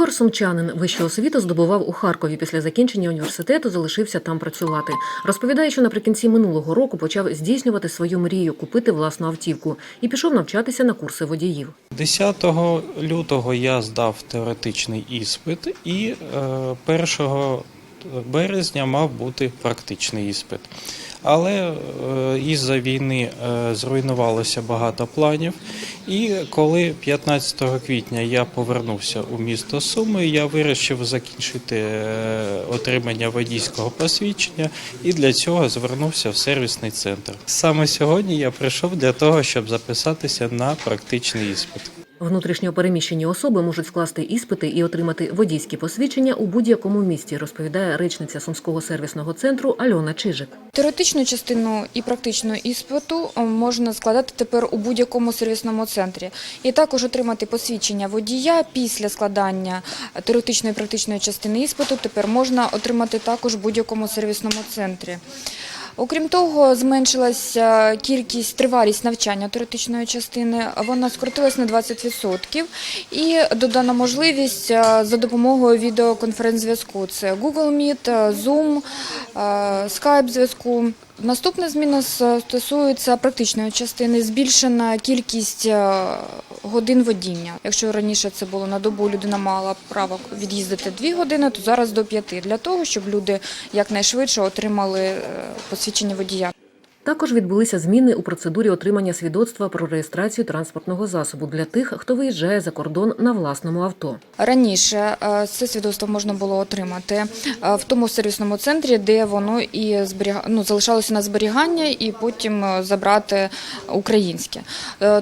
Ігор Сумчанин вищу освіту здобував у Харкові. Після закінчення університету залишився там працювати. Розповідає, що наприкінці минулого року почав здійснювати свою мрію купити власну автівку і пішов навчатися на курси водіїв. 10 лютого я здав теоретичний іспит, і е, 1 березня мав бути практичний іспит. Але е, із-за війни е, зруйнувалося багато планів. І коли 15 квітня я повернувся у місто Суми, я вирішив закінчити е, отримання водійського посвідчення і для цього звернувся в сервісний центр. Саме сьогодні я прийшов для того, щоб записатися на практичний іспит. Внутрішньо переміщені особи можуть скласти іспити і отримати водійські посвідчення у будь-якому місті, розповідає речниця Сумського сервісного центру Альона Чижик. Теоретичну частину і практичну іспиту е, можна складати тепер у будь-якому сервісному центрі. І також отримати посвідчення водія після складання теоретичної і практичної частини іспиту тепер можна отримати також в будь-якому сервісному центрі. Окрім того, зменшилася кількість тривалість навчання теоретичної частини. Вона скоротилась на 20% і додана можливість е, за допомогою відеоконференц-зв'язку. Це Google Meet, е, Zoom, е, Skype зв'язку. Наступна зміна стосується практичної частини. Збільшена кількість е, годин водіння. Якщо раніше це було на добу, людина мала право від'їздити 2 години, то зараз до 5, для того, щоб люди якнайшвидше отримали е, посвідчення водія. Також відбулися зміни у процедурі отримання свідоцтва про реєстрацію транспортного засобу для тих, хто виїжджає за кордон на власному авто. Раніше е, це свідоцтво можна було отримати е, в тому сервісному центрі, де воно і зберіга... ну, залишалося на зберігання, і потім е, забрати українське.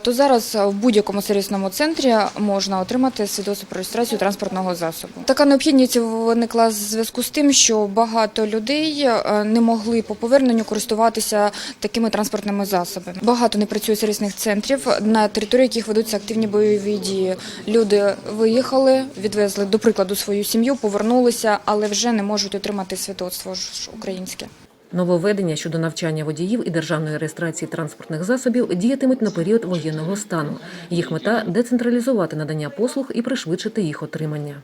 То зараз в будь-якому сервісному центрі можна отримати свідоцтво про реєстрацію транспортного засобу. Така необхідність виникла в зв'язку з тим, що багато людей не могли по поверненню користуватися такими транспортними засобами. Багато не працює сервісних центрів, на території яких ведуться активні бойові дії. Люди виїхали, відвезли, до прикладу, свою сім'ю, повернулися, але вже не можуть отримати свідоцтво українське. Нововведення щодо навчання водіїв і державної реєстрації транспортних засобів діятимуть на період воєнного стану. Їх мета децентралізувати надання послуг і пришвидшити їх отримання.